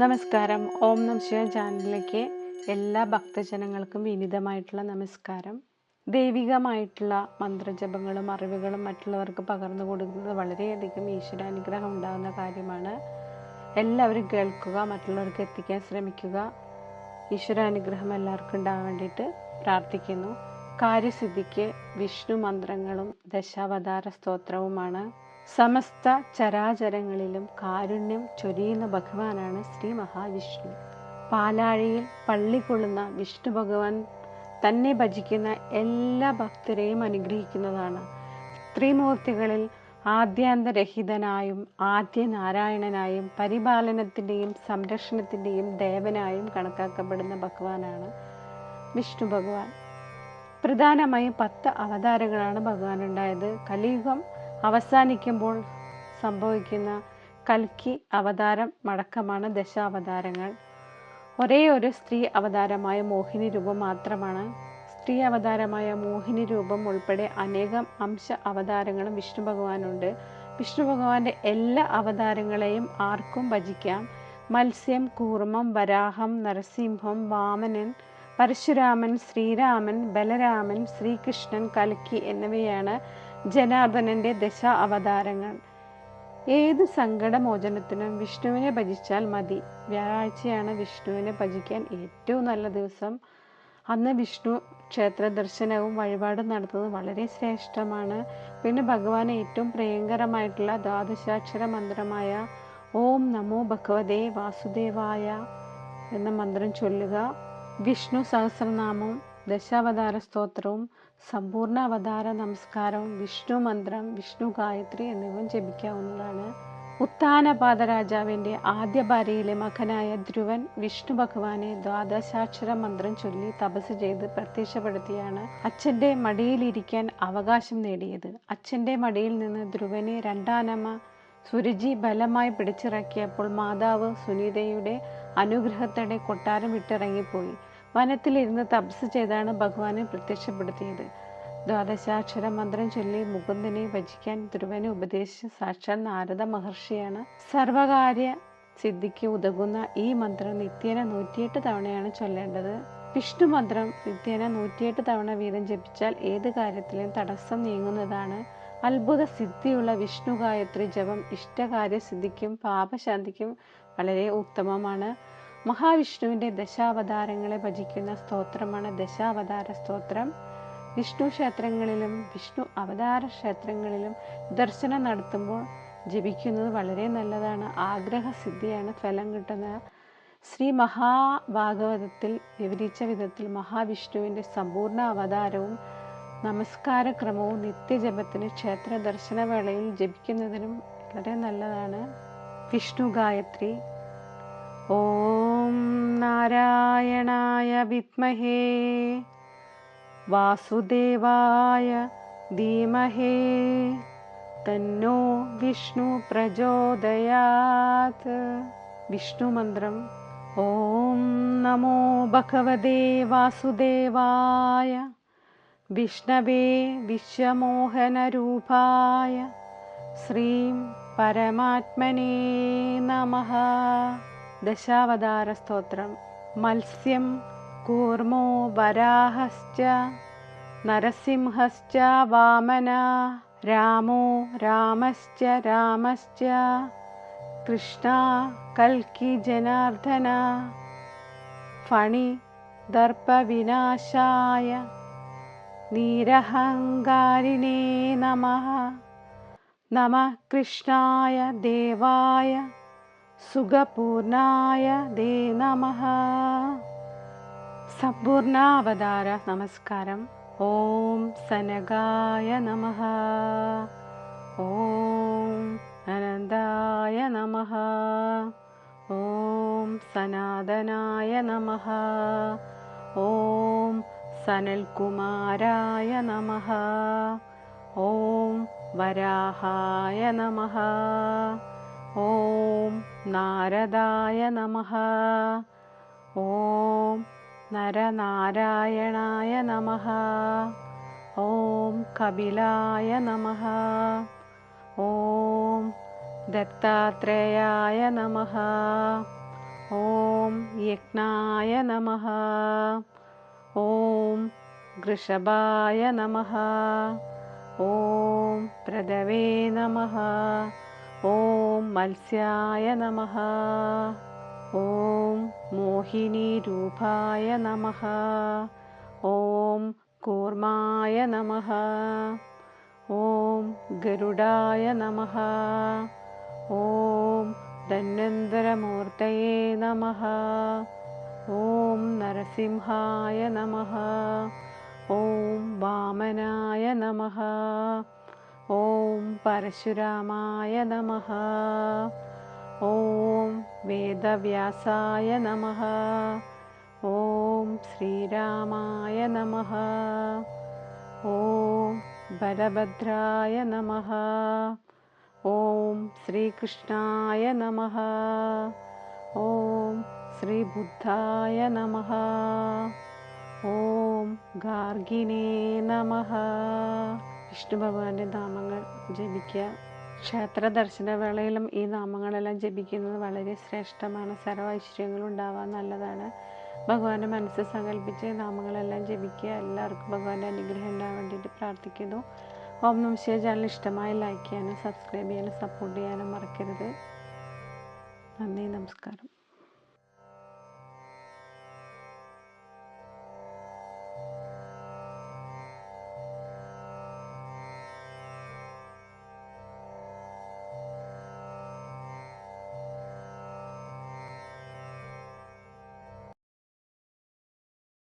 നമസ്കാരം. ഓം നം ശിവ ചാനലിലേക്ക് എല്ലാ ഭക്തജനങ്ങൾക്കും വിനീതമായിട്ടുള്ള നമസ്കാരം. ദൈവികമായിട്ടുള്ള മന്ത്രജപങ്ങളും അറിവുകളും മറ്റുള്ളവർക്ക് പകർന്നു കൊടുക്കുന്നത് വളരെയധികം ഈശ്വരാനുഗ്രഹം ഉണ്ടാകുന്ന കാര്യമാണ്. എല്ലാവരും കേൾക്കുക മറ്റുള്ളവർക്ക് എത്തിക്കാൻ ശ്രമിക്കുക. ഈശ്വരാനുഗ്രഹം എല്ലാവർക്കും ഉണ്ടാകാൻ വേണ്ടിയിട്ട് പ്രാർത്ഥിക്കുന്നു. കാര്യസിദ്ധിക്ക് വിഷ്ണു മന്ത്രങ്ങളും ദശാവതാര സ്തോത്രവുമാണ്. സമസ്ത ചരാചരങ്ങളിലും കാരുണ്യം ചൊരിയുന്ന ഭഗവാനാണ് ശ്രീ മഹാവിഷ്ണു. പാലാഴിയിൽ പള്ളികൊള്ളുന്ന വിഷ്ണു ഭഗവാൻ തന്നെ ഭജിക്കുന്ന എല്ലാ ഭക്തരെയും അനുഗ്രഹിക്കുന്നതാണ്. ത്രിമൂർത്തികളിൽ ആദ്യാന്തരഹിതനായും ആദ്യ നാരായണനായും പരിപാലനത്തിന്റെയും സംരക്ഷണത്തിന്റെയും ദേവനായും കണക്കാക്കപ്പെടുന്ന ഭഗവാനാണ് വിഷ്ണു ഭഗവാൻ. പ്രധാനമായും പത്ത് അവതാരങ്ങളാണ് ഭഗവാൻ ഉണ്ടായത് കലിയുഗം അവസാനിക്കുമ്പോൾ സംഭവിക്കുന്ന കൽക്കി അവതാരം മടക്കമാണ് ദശാവതാരങ്ങൾ. ഒരേ ഒരു സ്ത്രീ അവതാരമായ മോഹിനി രൂപം മാത്രമാണ്. സ്ത്രീ അവതാരമായ മോഹിനി രൂപം ഉൾപ്പെടെ അനേകം അംശ അവതാരങ്ങളും വിഷ്ണു ഭഗവാനുണ്ട്. വിഷ്ണു ഭഗവാന്റെ എല്ലാ അവതാരങ്ങളെയും ആർക്കും ഭജിക്കാം. മത്സ്യം കൂർമ്മം വരാഹം നരസിംഹം വാമനൻ പരശുരാമൻ ശ്രീരാമൻ ബലരാമൻ ശ്രീകൃഷ്ണൻ കൽക്കി എന്നിവയാണ് ജനാർദ്ദനന്റെ ദശ അവതാരങ്ങൾ. ഏത് സങ്കടമോചനത്തിനും വിഷ്ണുവിനെ ഭജിച്ചാൽ മതി. വ്യാഴാഴ്ചയാണ് വിഷ്ണുവിനെ ഭജിക്കാൻ ഏറ്റവും നല്ല ദിവസം. അന്ന് വിഷ്ണു ക്ഷേത്ര ദർശനവും വഴിപാടും നടത്തുന്നത് വളരെ ശ്രേഷ്ഠമാണ്. പിന്നെ ഭഗവാന് ഏറ്റവും പ്രിയങ്കരമായിട്ടുള്ള ദ്വാദശാക്ഷര മന്ത്രമായ ഓം നമോ ഭഗവതേ വാസുദേവായ എന്ന മന്ത്രം ചൊല്ലുക. വിഷ്ണു സഹസ്രനാമവും ദശാവതാര സ്തോത്രവും സമ്പൂർണ അവതാര നമസ്കാരവും വിഷ്ണു മന്ത്രം വിഷ്ണു ഗായത്രി എന്നിവ ജപിക്കാവുന്നതാണ്. ഉത്താനപാത രാജാവിന്റെ ആദ്യ ഭാര്യയിലെ മകനായ ധ്രുവൻ വിഷ്ണു ഭഗവാനെ ദ്വാദശാക്ഷര മന്ത്രം ചൊല്ലി തപസ് ചെയ്ത് പ്രത്യക്ഷപ്പെടുത്തിയാണ് അച്ഛന്റെ മടിയിലിരിക്കാൻ അവകാശം നേടിയത്. അച്ഛന്റെ മടിയിൽ നിന്ന് ധ്രുവനെ രണ്ടാനമ്മ സുരുചി ബലമായി പിടിച്ചിറക്കിയപ്പോൾ മാതാവ് സുനീതയുടെ അനുഗ്രഹത്തോടെ കൊട്ടാരം വിട്ടിറങ്ങിപ്പോയി. വനത്തിലിരുന്ന് തപസ് ചെയ്താണ് ഭഗവാനെ പ്രത്യക്ഷപ്പെടുത്തിയത്. ദ്വാദശാക്ഷര മന്ത്രം ചൊല്ലി മുകുന്ദനെ ഭജിക്കാൻ ധ്രുവനെ ഉപദേശിച്ച സാക്ഷാൽ നാരദ മഹർഷിയാണ് സർവകാര്യ സിദ്ധിക്ക് ഉതകുന്ന ഈ മന്ത്രം നിത്യേന നൂറ്റിയെട്ട് തവണയാണ് ചൊല്ലേണ്ടത്. വിഷ്ണു മന്ത്രം നിത്യേന നൂറ്റിയെട്ട് തവണ വീതം ജപിച്ചാൽ ഏത് കാര്യത്തിലും തടസ്സം നീങ്ങുന്നതാണ്. അത്ഭുത സിദ്ധിയുള്ള വിഷ്ണു ഗായത്രി ജപം ഇഷ്ടകാര്യ സിദ്ധിക്കും പാപശാന്തിക്കും വളരെ ഉത്തമമാണ്. മഹാവിഷ്ണുവിന്റെ ദശാവതാരങ്ങളെ ഭജിക്കുന്ന സ്തോത്രമാണ് ദശാവതാര സ്തോത്രം. വിഷ്ണു ക്ഷേത്രങ്ങളിലും വിഷ്ണു അവതാര ക്ഷേത്രങ്ങളിലും ദർശനം നടത്തുമ്പോൾ ജപിക്കുന്നത് വളരെ നല്ലതാണ്. ആഗ്രഹസിദ്ധിയാണ് ഫലം കിട്ടുന്നത്. ശ്രീ മഹാഭാഗവതത്തിൽ വിവരിച്ച വിധത്തിൽ മഹാവിഷ്ണുവിന്റെ സമ്പൂർണ അവതാരവും നമസ്കാരക്രമവും നിത്യജപത്തിന് ക്ഷേത്ര ദർശനവേളയിൽ ജപിക്കുന്നതിനും വളരെ നല്ലതാണ്. വിഷ്ണു ഗായത്രി. ഓം ॐ नारायणाय विद्महे। वासुदेवाय धीमहे। तन्नो विष्णुप्रचोदयात् विष्णुमन्त्रम्। ॐ नमो भगवते वासुदेवाय। विष्णवे विश्वमोहनरूपाय। श्रीं परमात्मने नमः। दशावतारस्तोत्रं मत्स्यं कूर्मो वराहश्च नरसिंहश्च वामना रामो रामश्च रामश्च कृष्णा कल्किजनार्दना फणि दर्पविनाशाय नीरहङ्गारिणे नमः। नमः कृष्णाय देवाय। सुगपूर्णाय दे नमः सम्पूर्णावतार नमस्कारम्। ॐ सनगाय नमः। ॐ अनन्दाय नमः। ॐ सनातनाय नमः। ॐ सनल्कुमाराय नमः। ॐ वराहाय नमः। ॐ नारदाय नमः। ॐ नरनारायणाय नमः। ॐ कपिलाय नमः। ॐ दत्तात्रेयाय नमः। ॐ यज्ञाय नमः। ॐ वृषभाय नमः। ॐ प्रदवे नमः। ॐ मत्स्याय नमः। ॐ मोहिनीरूपाय नमः। ॐ कूर्माय नमः। ॐ गरुडाय नमः। ॐ धन्वन्तरमूर्तये नमः। ॐ नरसिंहाय नमः। ॐ वामनाय नमः। ॐ परशुरामाय नमः। ॐ वेदव्यासाय नमः। ॐ श्रीरामाय नमः। ॐ बलभद्राय नमः। ॐ श्रीकृष्णाय नमः। ॐ श्रीबुद्धाय नमः। ॐ गार्गिने नमः। വിഷ്ണു ഭഗവാന്റെ നാമങ്ങൾ ജപിക്കുക. ക്ഷേത്ര ദർശന വേളയിലും ഈ നാമങ്ങളെല്ലാം ജപിക്കുന്നത് വളരെ ശ്രേഷ്ഠമാണ്. സർവ ഐശ്വര്യങ്ങളും ഉണ്ടാവാൻ നല്ലതാണ്. ഭഗവാന്റെ മനസ്സ് സങ്കല്പിച്ച് നാമങ്ങളെല്ലാം ജപിക്കുക. എല്ലാവർക്കും ഭഗവാന്റെ അനുഗ്രഹം ഉണ്ടാകാൻ വേണ്ടിയിട്ട് പ്രാർത്ഥിക്കുന്നു. ഓം നമശിവ ചാനൽ ഇഷ്ടമായി ലൈക്ക് ചെയ്യാനും സബ്സ്ക്രൈബ് ചെയ്യാനും സപ്പോർട്ട് ചെയ്യാനും മറക്കരുത്. നന്ദി നമസ്കാരം.